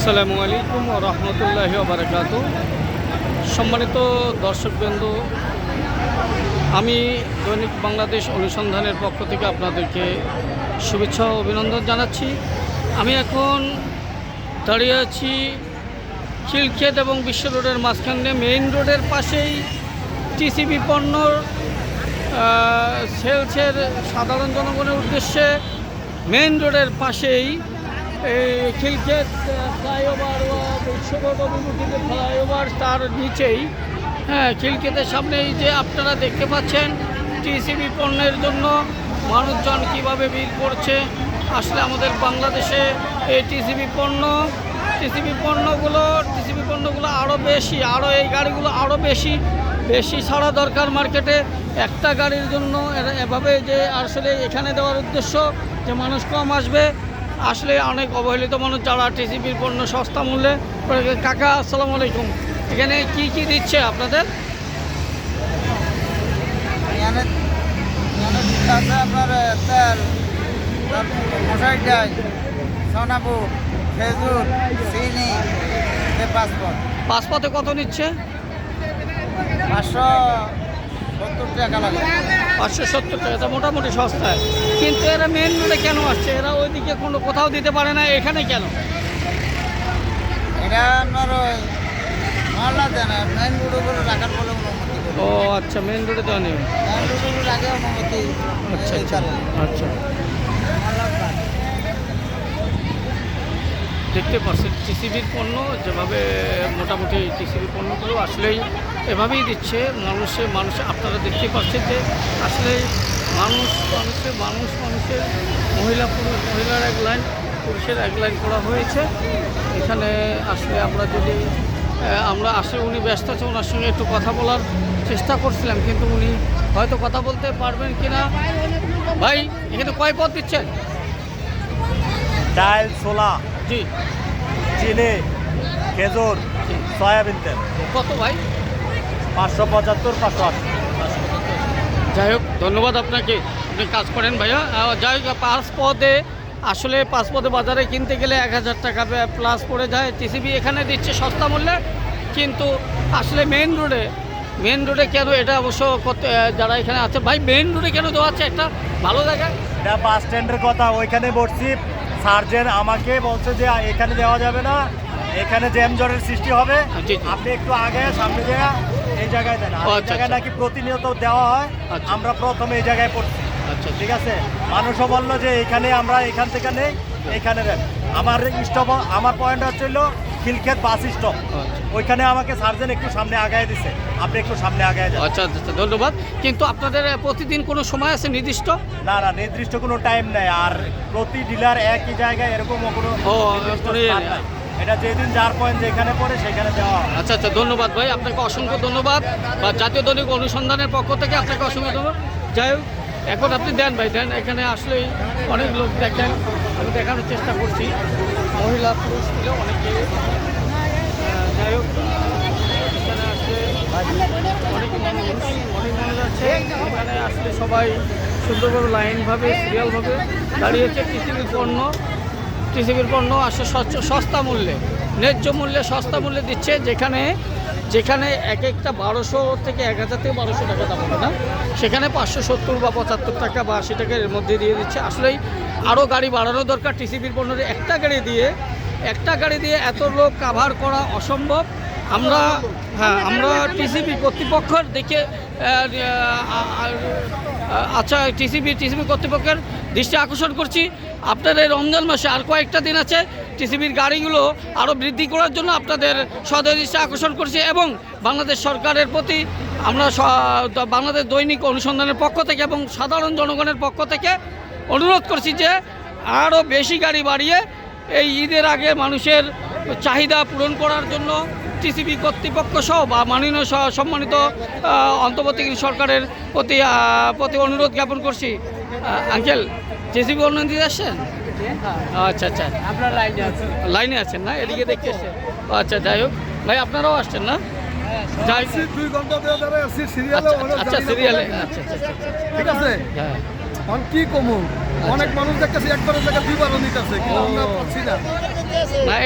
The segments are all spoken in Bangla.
আসসালামু আলাইকুম রহমতুল্লাহি বারাকাতু সম্মানিত দর্শকবৃন্দ, আমি দৈনিক বাংলাদেশ অনুসন্ধানের পক্ষ থেকে আপনাদেরকে শুভেচ্ছা অভিনন্দন জানাচ্ছি। আমি এখন দাঁড়িয়ে আছি খিলক্ষেত এবং বিশ্ব রোডের মাঝখানে, মেইন রোডের পাশেই টিসিবি পণ্যর সেলসের সাধারণ জনগণের উদ্দেশ্যে মেইন রোডের পাশেই এই ফ্লাইওভার বা ফ্লাইওভার তার নিচেই। হ্যাঁ খিলক্ষেতের সামনেই যে আপনারা দেখতে পাচ্ছেন, টিসিবি পণ্যের জন্য মানুষজন কীভাবে ভিড় করছে, আসলে আমাদের বাংলাদেশে এই টিসিবি পণ্য, টিসিবি পণ্যগুলো টিসিবি পণ্যগুলো আরও বেশি আরও এই গাড়িগুলো আরও বেশি বেশি ছাড়া দরকার মার্কেটে। একটা গাড়ির জন্য এভাবে যে আসলে এখানে দেওয়ার উদ্দেশ্য যে মানুষ কম আসবে আসলে অনেক অবহেলিত মানুষ যারা টিসিবির পণ্য সস্তা মূল্যে কাকা আসসালামু আলাইকুম। এখানে কি কি দিচ্ছে আপনাদের? আপনার তেল মশারি ডাল খেজুর চিনি পাসপোর্ট পাসপথে কত নিচ্ছে? পাঁচশো সত্তর টাকা লাগে। পাঁচশো সত্তর টাকা তা মোটামুটি সস্তায়। কিন্তু এরা মেন রোডে কেন আসছে এরা ওইদিকে কোনো কোথাও দিতে পারে না এখানে কেন এটা আপনার ওই মহল্লা দেন মেন রোড উপরে রাখার বলে অনুমতি ও আচ্ছা মেন রোডে দেওয়া নেই মেন রোড উপরে রাখে অনুমতি আচ্ছা আচ্ছা। আচ্ছা। দেখতে পাচ্ছেন টিসিবির পণ্য যেভাবে মোটামুটি টিসিবির পণ্যগুলো আসলেই এভাবেই দিচ্ছে মানুষে মানুষে আপনারা দেখতে পাচ্ছেন যে আসলে মানুষ মানুষে মানুষ মানুষের মহিলা পুরুষ মহিলার এক লাইন পুরুষের এক লাইন করা হয়েছে। এখানে আসলে আমরা যদি আমরা আসলে উনি ব্যস্ত আছে ওনার সঙ্গে একটু কথা বলার চেষ্টা করছিলাম কিন্তু উনি হয়তো কথা বলতে পারবেন কি না ভাই এখানে কয় পথ দিচ্ছেন? ডাল ছোলা জি। চিনি খেজুর সয়াবিন তেল। কত ভাই? পাঁচশো পঁচাত্তর পাঁচশো আশি। যাই হোক ধন্যবাদ আপনাকে। আপনি কাজ করেন ভাইয়া। যাই হোক পাঁচ পদে আসলে পাঁচ পদে বাজারে কিনতে গেলে এক হাজার টাকা প্লাস পড়ে যায়। টিসিবি এখানে দিচ্ছে সস্তা মূল্যে কিন্তু আসলে মেন রোডে মেন রোডে কেন এটা অবশ্য করতে যারা এখানে আছে ভাই মেন রোডে কেন দেওয়া আছে একটা ভালো জায়গায় এটা বাস স্ট্যান্ডের কথা ওইখানে বসছি। সার্জেন আমাকে বলছে যে এখানে দেওয়া যাবে না। এখানে জ্যাম জ্বরের সৃষ্টি হবে। জি, জি। আপনি একটু আগে সামনে জায়গা এই জায়গায় দেন। আর এই আচ্ছা, জায়গায় আচ্ছা। নাকি প্রতিনিয়ত দেওয়া হয় আচ্ছা। আমরা প্রথমে এই জায়গায় পড়ছি। আচ্ছা ঠিক আছে? মানুষও বলল যে এখানে আমরা এখান থেকে নেই এখানে দেন। আমার স্টপ আমার পয়েন্ট হচ্ছে হলো খিলক্ষেত বাস স্টপ। ওইখানে আমাকে সার্জেন একটু সামনে আগায় দিছে। আপনি একটু সামনে আগায় যান। আচ্ছা আচ্ছা আচ্ছা, ধন্যবাদ। কিন্তু আপনাদের প্রতিদিন কোনো সময় আছে নির্দিষ্ট? না না নির্দিষ্ট কোনো টাইম নেই। আর প্রতি ডিলার একই জায়গায় এরকম কোনো এটা যেদিন যার পয়েন্ট যেখানে পড়ে সেখানে দেওয়া আচ্ছা আচ্ছা ধন্যবাদ ভাই। আপনাকে অসংখ্য ধন্যবাদ। বা জাতীয় দৈনিক অনুসন্ধানের পক্ষ থেকে আপনাকে অসংখ্য ধন্যবাদ। যাই হোক, এখন আপনি দেন ভাই, দেন। এখানে আসলেই অনেক লোক দেখেন। আমি দেখানোর চেষ্টা করছি। মহিলা, পুরুষ ছিল অনেকে। যাই হোক, এখানে আসলে অনেক অনেক মানুষ আছে। এখানে আসলে সবাই সুন্দরভাবে, লাইনভাবে সিরিয়ালভাবে দাঁড়িয়েছে। পৃথিবীর পণ্য। টিসিবির পণ্য আসে সস্তা মূল্যে, ন্যায্য মূল্যে সস্তা মূল্যে দিচ্ছে, যেখানে যেখানে এক একটা বারোশো থেকে এক হাজার থেকে বারোশো টাকা দাম হবে না। সেখানে পাঁচশো সত্তর বা পঁচাত্তর টাকা বা আশি টাকার মধ্যে দিয়ে দিচ্ছে। আসলেই আরও গাড়ি বাড়ানো দরকার টিসিবির পণ্যের একটা গাড়ি দিয়ে। একটা গাড়ি দিয়ে এত লোক কাভার করা অসম্ভব। আমরা হ্যাঁ আমরা টিসিবি কর্তৃপক্ষের দেখে আচ্ছা টিসিবি টিসিবি কর্তৃপক্ষের দৃষ্টি আকর্ষণ করছি। আপনার এই রমজান মাসে আর কয়েকটা দিন আছে, টিসিবির গাড়িগুলো আরও বৃদ্ধি করার জন্য আপনাদের সদয় দৃষ্টি আকর্ষণ করছি এবং বাংলাদেশ সরকারের প্রতি আমরা বাংলাদেশ দৈনিক অনুসন্ধানের পক্ষ থেকে এবং সাধারণ জনগণের পক্ষ থেকে অনুরোধ করছি যে আরও বেশি গাড়ি বাড়িয়ে এই ঈদের আগে মানুষের চাহিদা পূরণ করার জন্য টিসিবি কর্তৃপক্ষ সহ বা মাননীয় সম্মানিত অন্তর্বর্তী সরকারের প্রতি প্রতি অনুরোধ জ্ঞাপন করছি। আঙ্কেল? টিসিবি অনুমতি দিতে আসছেন? আচ্ছা আচ্ছা। আপনার লাইনে আছে লাইনে আছেন না? এদিকে দেখতে এসছেন আচ্ছা যাই হোক। ভাই আপনারাও আসছেন না? যাই দুই ঘণ্টা ধরে দাঁড়ায় সিরিয়ালে আচ্ছা আচ্ছা সিরিয়ালে আচ্ছা আচ্ছা আচ্ছা, আচ্ছা। ঠিক আছে? হ্যাঁ। এখন কি কমু? অনেক মানুষ দেখতেছি একবারের জায়গায় দুইবারও নিতেছে কিন্তু আমরা পাচ্ছি না।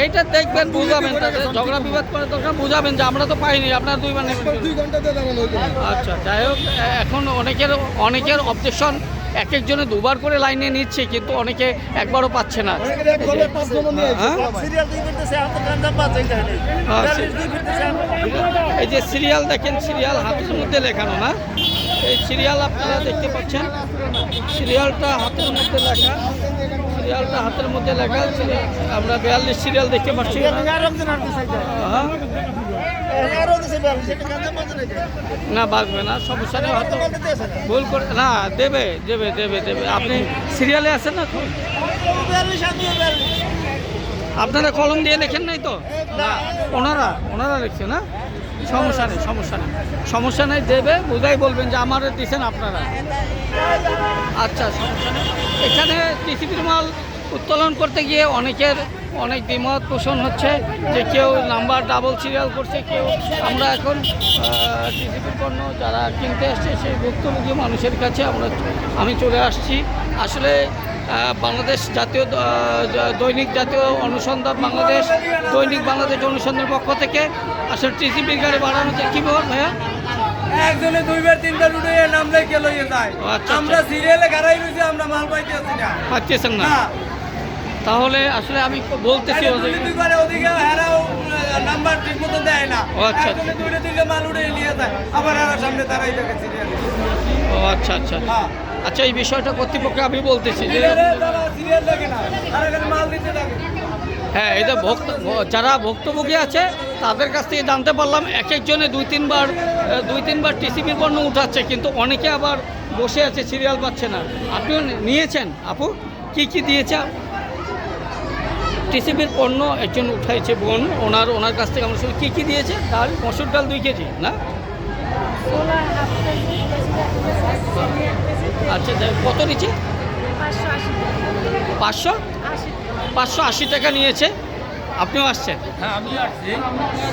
এইটা দেখবেন বুঝাবেন ঝগড়া বিবাদ করে দরকার বুঝাবেন যে আমরা তো পাইনি আপনার দুই মানে দুই। আচ্ছা যাই হোক এখন অনেকের অনেকের অবজেকশন এক একজনে দুবার করে লাইনে নিচ্ছে কিন্তু অনেকে একবারও পাচ্ছে না। হ্যাঁ? হ্যাঁ, এই যে সিরিয়াল দেখেন সিরিয়াল হাতের মধ্যে লেখানো না। এই সিরিয়াল আপনারা দেখতে পাচ্ছেন সিরিয়ালটা হাতের মধ্যে লেখা। সিরিয়ালটা হাতের মধ্যে লেখা সিরিয়াল- আমরা বিয়াল্লিশ সিরিয়াল দেখতে পাচ্ছি। না হ্যাঁ? না বাঁচবে না সমস্যা নেই হয়তো ভুল করে না দেবে দেবে দেবে দেবে। আপনি সিরিয়ালে আছেন না? আপনারা কলম দিয়ে লেখেন নাই তো? ওনারা ওনারা লিখছে না? সমস্যা নেই সমস্যা নেই। সমস্যা নেই দেবে, বুঝাই বলবেন যে আমার দিচ্ছেন আপনারা। আচ্ছা সমস্যা নেই এখানে টিসিপির মাল উত্তোলন করতে গিয়ে অনেকের অনেক দ্বিমত পোষণ হচ্ছে যে কেউ নাম্বার ডাবল সিরিয়াল করছে, কেউ আমরা এখন টিসিপির পণ্য যারা কিনতে আসছে সেই ভুক্তভোগী মানুষের কাছে আমরা, আমি চলে আসছি। আসলে বাংলাদেশ জাতীয় দৈনিক জাতীয় অনুসন্ধান বাংলাদেশ দৈনিক বাংলাদেশ অনুসন্ধানের পক্ষ থেকে আসলে টিসিপির গাড়ি বাড়ানো কী বল ভাইয়া? একজনে দুইবার তিনবার উঠে নাম লেগে লইয়ে যায়। ও, আচ্ছা, আমরা আচ্ছা। সিরিয়ালে গাড়াই রয়েছি আমরা মাল পাইতে আছি না। পাচ্ছেন না? তাহলে আসলে আমি বলতেছি দুইবারে ওদিকে হেরাও নাম্বার ঠিক মতো দেয় না। ও, আচ্ছা। একজনে দুইটা তিনটা মাল উঠে নিয়ে যায় আবার হেরার সামনে তারাই থাকে সিরিয়ালে ও আচ্ছা আচ্ছা। হ্যাঁ আচ্ছা এই বিষয়টা কর্তৃপক্ষে আমি বলতেছি যে হ্যাঁ এই যে ভক্ত যারা ভক্তভোগী আছে তাদের কাছ থেকে জানতে পারলাম এক একজনে দুই তিনবার দুই তিনবার টিসিবির পণ্য উঠাচ্ছে কিন্তু অনেকে আবার বসে আছে সিরিয়াল পাচ্ছে না। আপনিও নিয়েছেন? আপু কি কি দিয়েছে? টিসিবির পণ্য একজন উঠাইছে বোন ওনার ওনার কাছ থেকে আমরা কী কী দিয়েছে? ডাল মসুর ডাল দুই কেজি না? আচ্ছা কত নিচ্ছে? পাঁচশো পাঁচশো আশি টাকা নিয়েছে। আপনিও আসছেন? হ্যাঁ আমি আসছি।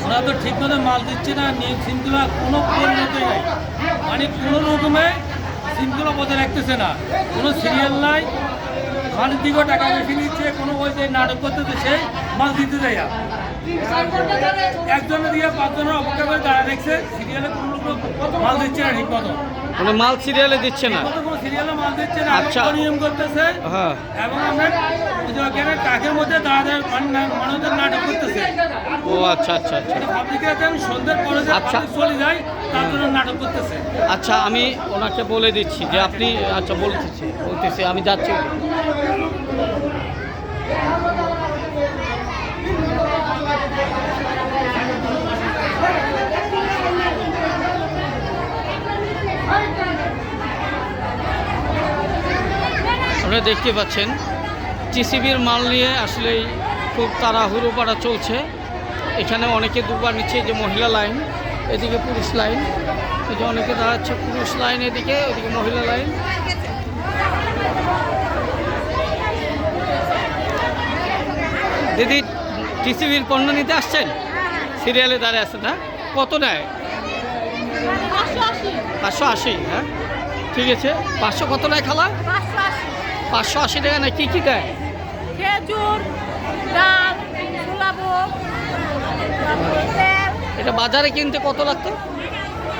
ওরা তো ঠিক মতো মাল দিচ্ছে না, নিয়ে কোনো পরিণতি নাই। মানে কোনো রকমে সিমগুলো বজায় রাখতেছে না। কোনো সিরিয়াল নাই মালের দিকেও টাকা বেশি নিচ্ছে, কোনো ওই যে নাটক করতেছে, সেই মাল দিতে না। একজনের দিয়ে পাঁচজনের অপেক্ষা করে দাঁড়ায় দেখছে সিরিয়ালে কোনো মাল দিচ্ছে না ঠিক মতো। মানে মাল সিরিয়ালে দিচ্ছে না। সিরিয়ালে মাল দিচ্ছে না? আচ্ছা। নিয়ম করতেছে। হ্যাঁ। এবং আমরা কাকের মধ্যে দাঁড়ায় মানুষদের নাটক করতেছে। ও আচ্ছা আচ্ছা আচ্ছা। সন্ধ্যার পরে আচ্ছা। চলে যায় নাটক করতেছে। আচ্ছা আমি ওনাকে বলে দিচ্ছি যে আপনি আচ্ছা বলতেছি বলতেছি আমি যাচ্ছি। আপনারা দেখতে পাচ্ছেন টিসিবির মাল নিয়ে আসলেই খুব তাড়াহুড়ো পাড়া চলছে। এখানে অনেকে দুবার নিচ্ছে যে মহিলা লাইন এদিকে পুরুষ লাইন এই যে অনেকে দাঁড়াচ্ছে পুরুষ লাইন এদিকে ওদিকে মহিলা লাইন। দিদি টিসিবির পণ্য নিতে আসছেন? সিরিয়ালে দাঁড়িয়ে আছেন না কত নেয়? পাঁচশো আশি। পাঁচশো আশি হ্যাঁ? ঠিক আছে পাঁচশো কত নেয় খালা? পাঁচশো আশি টাকা নেয় কী কী দেয় খেজুর ডাল এটা বাজারে কিনতে কত লাগতো?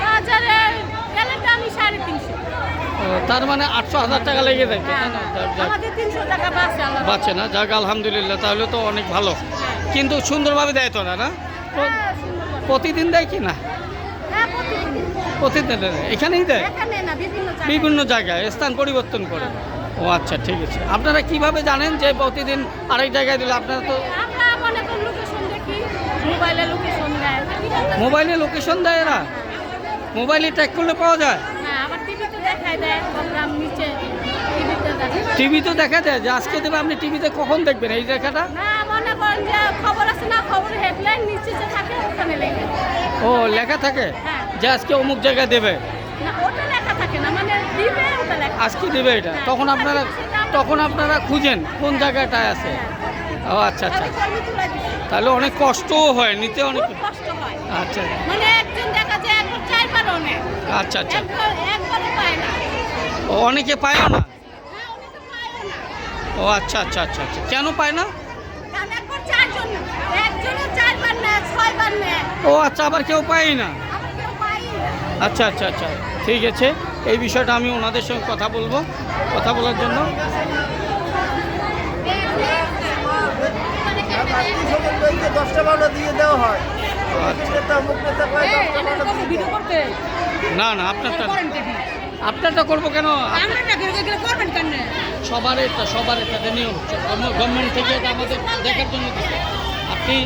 বাজারে দামই সাড়ে তিনশো। তার মানে আটশো হাজার টাকা লেগে যায় না? টাকা বাঁচে না? যাক আলহামদুলিল্লাহ তাহলে তো অনেক ভালো। কিন্তু সুন্দরভাবে দেয় তো না না? হ্যাঁ। প্রতিদিন দেয় কি না? হ্যাঁ প্রতিদিন। না? এখানেই দেয়? না বিভিন্ন জায়গায়। স্থান পরিবর্তন করে। ও আচ্ছা ঠিক আছে। আপনারা কীভাবে জানেন যে প্রতিদিন আরেক জায়গায় দিলে আপনারা তো মোবাইলে লোকেশন দেয় এরা? মোবাইলে ট্যাগ করলে পাওয়া যায়? টিভি তো দেখায় টিভিতেও দেখা যায় যে আজকে দেবে আপনি টিভিতে কখন দেখবেন এই লেগে ও লেখা থাকে? হ্যাঁ। যে আজকে অমুক জায়গায় দেবে না ওটা লেখা থাকে না মানে দিবে ওটা লেখা আজকে দেবে এটা। তখন আপনারা তখন আপনারা খুঁজেন কোন জায়গাটায় আছে। ও আচ্ছা আচ্ছা। তাহলে অনেক কষ্টও হয় নিতে অনেক খুব আচ্ছা মানে আচ্ছা আচ্ছা। পায় ও অনেকে পায়ও না? হ্যাঁ না। ও আচ্ছা আচ্ছা আচ্ছা আচ্ছা। কেন পায় না? ও আচ্ছা আবার কেউ পাই না। আচ্ছা আচ্ছা আচ্ছা। ঠিক আছে। এই বিষয়টা আমি ওনাদের সঙ্গে কথা বলব কথা বলার জন্য। না না আপনারটা আপনারটা করব কেন? সবার এটা সবার এটা নিয়ম গভর্নমেন্ট থেকে আমাদের দেখার জন্য আপনি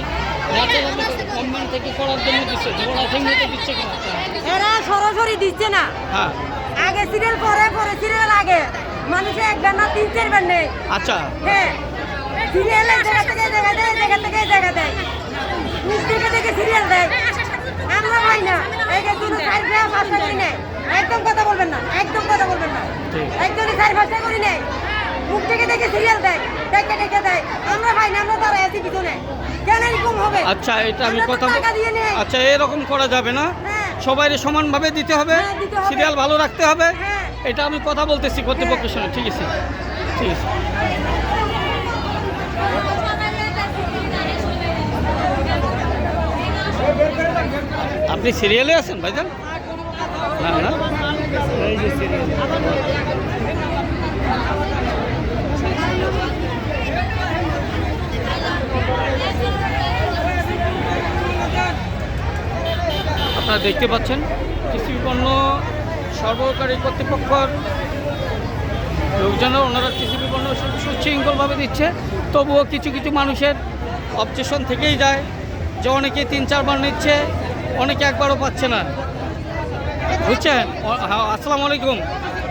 গভর্নমেন্ট থেকে করার জন্য দিচ্ছে। দিচ্ছে এরা সরাসরি দিচ্ছে না। হ্যাঁ। আগে সিরিয়াল পরে পরে সিরিয়াল আগে। মানুষে একবার না তিন চারবার নেই আচ্ছা। হ্যাঁ। সিরিয়ালের জায়গা থেকে জায়গা দেয় জায়গা থেকে জায়গা দেয়। মুখ থেকে থেকে সিরিয়াল দেয়। আমরা পাই না। যে দুটো চার গ্রাম পাঁচটা করি নেই একদম কথা বলবেন না। একদম কথা বলবেন না। ঠিক। একজনই চার পাঁচটা করি নেই মুখ থেকে থেকে সিরিয়াল দেয়। দেখে দেখে দেয়। আমরা পাই না আমরা তারা আছি পিছনে। কেন এরকম হবে। আচ্ছা এটা আমি কথা আচ্ছা এরকম করা যাবে না? হ্যাঁ। সবাই সমানভাবে দিতে হবে হ্যাঁ, দিতে হবে। সিরিয়াল ভালো রাখতে হবে। হ্যাঁ। এটা আমি কথা বলতেছি কর্তৃপক্ষের সঙ্গে ঠিক আছে? ঠিক আছে। আপনি সিরিয়ালে আছেন ভাইজান? না না। এই যে সিরিয়াল আপনারা দেখতে পাচ্ছেন কৃষি পণ্য সরবরাহকারী কর্তৃপক্ষর লোকজনরা ওনারা কৃষি পণ্য সুশৃঙ্খলভাবে দিচ্ছে। তবুও কিছু কিছু মানুষের অবজেশন থেকেই যায় যে অনেকে তিন চারবার নিচ্ছে অনেকে একবারও পাচ্ছে না। বুঝছেন? হ্যাঁ, আসসালামু আলাইকুম।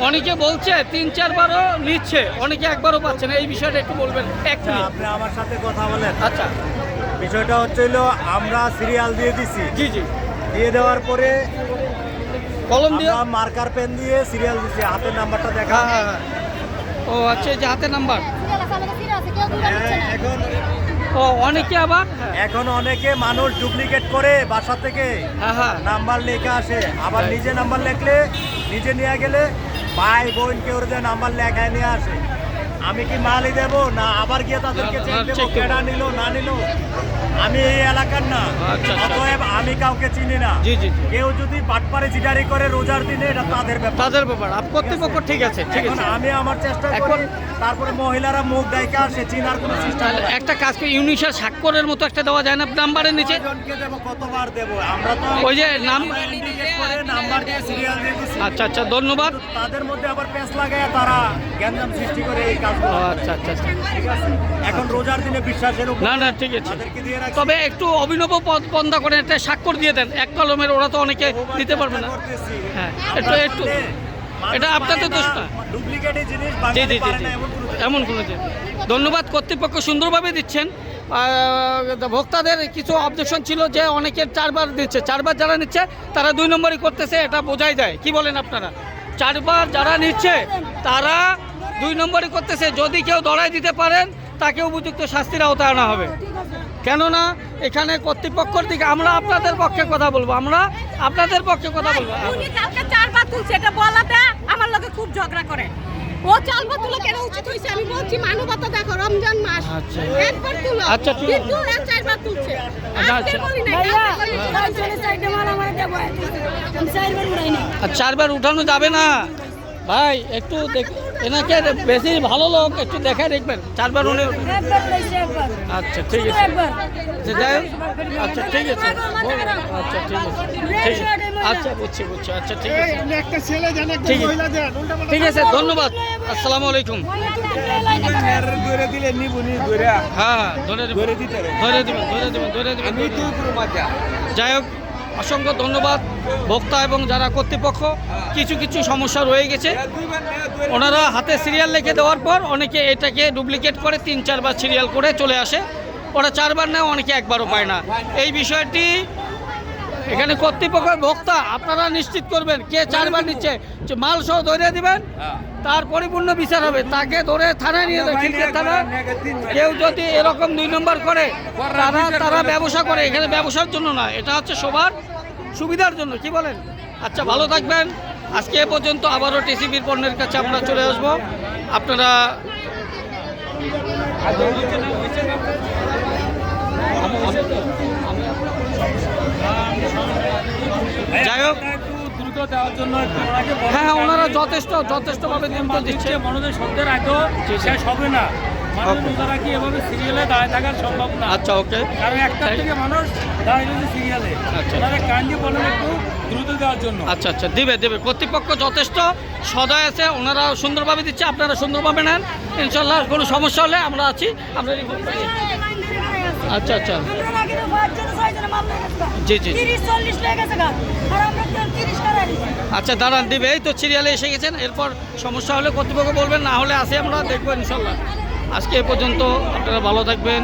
অনেকে বলছে তিন চারবারও নিচ্ছে অনেকে একবারও পাচ্ছে না। এই বিষয়টা একটু বলবেন এক আচ্ছা, আপনি আমার সাথে কথা বলেন। আচ্ছা। বিষয়টা হচ্ছে হলো আমরা সিরিয়াল দিয়ে দিছি। জি জি। দিয়ে দেওয়ার পরে কলম দিয়ে? মার্কার পেন দিয়ে সিরিয়াল দিছি হাতের নাম্বারটা দেখা হ্যাঁ হ্যাঁ হ্যাঁ। ও আচ্ছা এই যে হাতে নাম্বার? এখন ও অনেকে আবার? এখন অনেকে মানুষ ডুপ্লিকেট করে বাসা থেকে নাম্বার লেখা আসে। আবার নিজে নাম্বার লেখলে নিজে নিয়ে গেলে ভাই বোন কেউ যে নাম্বার লেখায় নিয়ে আসে। আমি কি মালই দেব? না আবার গিয়ে তাদেরকে চেক দেবো কেডা নিল না নিল? আমি এই এলাকার না। আচ্ছা, আচ্ছা। অতএব আমি কাউকে চিনি না। জি, জি। কেউ যদি বাটপারে চিটারি করে রোজার দিনে এটা তাদের ব্যাপার। তাদের ব্যাপার। আপ কর্তৃপক্ষ ঠিক আছে ঠিক আছে। আমি আমার চেষ্টা করি এখন- তারপরে মহিলারা মুখ ডাইকা আসে চিনার কোনো সিস্টেম একটা কাজ করে ইউনিশার স্বাক্ষরের মতো একটা দেওয়া যায় না নাম্বারের নিচে। কয়জনকে দেবো কতবার দেবো? আমরা তো ওই যে নাম নাম্বার দিয়ে সিরিয়াল দিয়ে আচ্ছা আচ্ছা ধন্যবাদ। তাদের মধ্যে আবার পেঁচ লাগায় তারা গ্যাঞ্জাম সৃষ্টি করে এই কাজগুলো আচ্ছা আচ্ছা আচ্ছা। ঠিক আছে এখন রোজার দিনে বিশ্বাসের না না ঠিক আছে। তবে একটু অভিনব পদ বন্ধ করে একটা স্বাক্ষর দিয়ে দেন। এক কলমের ওরা তো অনেকে দিতে পারবে না। হ্যাঁ, একটু- একটু। এটা আপনাদের দোষ না, জি জি জি জি। এমন কোনো ধন্যবাদ কর্তৃপক্ষ সুন্দরভাবে দিচ্ছেন। ভোক্তাদের কিছু অবজেকশন ছিল যে অনেকে চারবার দিচ্ছে। চারবার যারা নিচ্ছে তারা দুই নম্বরই করতেছে এটা বোঝাই যায়। কি বলেন আপনারা? চারবার যারা নিচ্ছে তারা দুই নম্বরই করতেছে যদি কেউ দড়াই দিতে পারেন তাকে উপযুক্ত শাস্তির আওতায় আনা হবে। কেননা এখানে কর্তৃপক্ষের দিকে আমরা আপনাদের পক্ষে কথা বলব আমরা আপনাদের পক্ষে কথা বলব। উনি কালকে চারবার তুলছে এটা বলাতে আমার লোকে খুব ঝগড়া করে। ও চারবার তুলো কেন উচিত হয়েছে? আমি বলছি মানবতা দেখো রমজান মাস। আচ্ছা। একবার তুলো। আচ্ছা, ঠিক আছে। কিন্তু এ চারবার তুলছে। আচ্ছা, আজকে। বলি না চারবার উঠানো যাবে না। ভাই একটু দেখ। এনাকে বেশি ভালো লোক একটু দেখায় দেখবেন। চারবার উনি একবার আচ্ছা ঠিক আছে। আচ্ছা যাই হোক। আচ্ছা ঠিক আছে। আচ্ছা ঠিক আছে। ঠিক আছে। আচ্ছা বুঝছি বুঝছি। আচ্ছা ঠিক আছে। ঠিক আছে। ঠিক আছে ধন্যবাদ। আসসালামু আলাইকুম। ধরে হ্যাঁ হ্যাঁ ধরে দেবেন ধরে দিতে হবে। ধরে দেবেন ধরে দেবেন ধরে দেবেন যাই হোক অসংখ্য ধন্যবাদ। ভোক্তা এবং যারা কর্তৃপক্ষ, কিছু কিছু সমস্যা রয়ে গেছে। ওনারা হাতে সিরিয়াল লিখে দেওয়ার পর অনেকে এটাকে ডুপ্লিকেট করে তিন চারবার সিরিয়াল করে চলে আসে। ওরা চারবার নেয়, অনেকে একবারও পায় না। এই বিষয়টি এখানে কর্তৃপক্ষ ভোক্তা আপনারা নিশ্চিত করবেন কে চারবার নিচ্ছে। মাল সহ ধরে দিবেন, তার পরিপূর্ণ বিচার হবে। তাকে ধরে থানায় নিয়ে যাবে থানা। কেউ যদি এরকম দুই নম্বর করে, তারা তারা ব্যবসা করে। এখানে ব্যবসার জন্য না, এটা হচ্ছে সবার সুবিধার জন্য, কি বলেন? আচ্ছা ভালো থাকবেন। আজকে এ পর্যন্ত আবারও টিসিবির পণ্যের কাছে আমরা চলে আসব। আপনারা যাই হোক। হ্যাঁ, হ্যাঁ ওনারা যথেষ্ট, যথেষ্টভাবে নিয়ন্ত্রণ দিচ্ছে মনোদের সন্ধ্যের আগে শেষ হবে না। মানুষ. এভাবে সিরিয়ালে দাঁড়িয়ে সম্ভব না। আচ্ছা ওকে কারণ একটা থেকে মানুষ দাঁড়িয়ে রয়েছে সিরিয়ালে আচ্ছা। ওনারা কান্দি বলেন একটু দ্রুত দেওয়ার জন্য। আচ্ছা আচ্ছা দিবে দেবে। কর্তৃপক্ষ যথেষ্ট সদয় আছে ওনারা সুন্দরভাবে দিচ্ছে আপনারা সুন্দরভাবে নেন। ইনশাল্লাহ কোনো সমস্যা হলে আমরা আছি আমরা আচ্ছা আচ্ছা। জি, জি। আচ্ছা দাঁড়ান দিবে। এই তো সিরিয়ালে এসে গেছেন। এরপর সমস্যা হলে কর্তৃপক্ষ বলবেন না হলে আসে আমরা দেখব ইনশাল্লাহ আজকে এ পর্যন্ত আপনারা ভালো থাকবেন।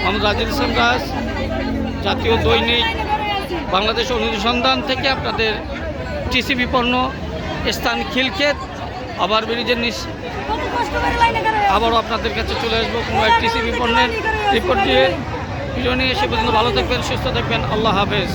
মোহাম্মদ রাজিদ ইসলাম দাস, জাতীয় দৈনিক বাংলাদেশ অনুসন্ধান থেকে আপনাদের টিসি পণ্য, স্থান খিলক্ষেত, আবার ব্রিজের নিচ আবারও আপনাদের কাছে চলে আসব কোনো এক টিসিবি পণ্যের রিপোর্ট দিয়ে। ভিডিও নিয়ে সে পর্যন্ত ভালো থাকবেন, সুস্থ থাকবেন। আল্লাহ হাফেজ।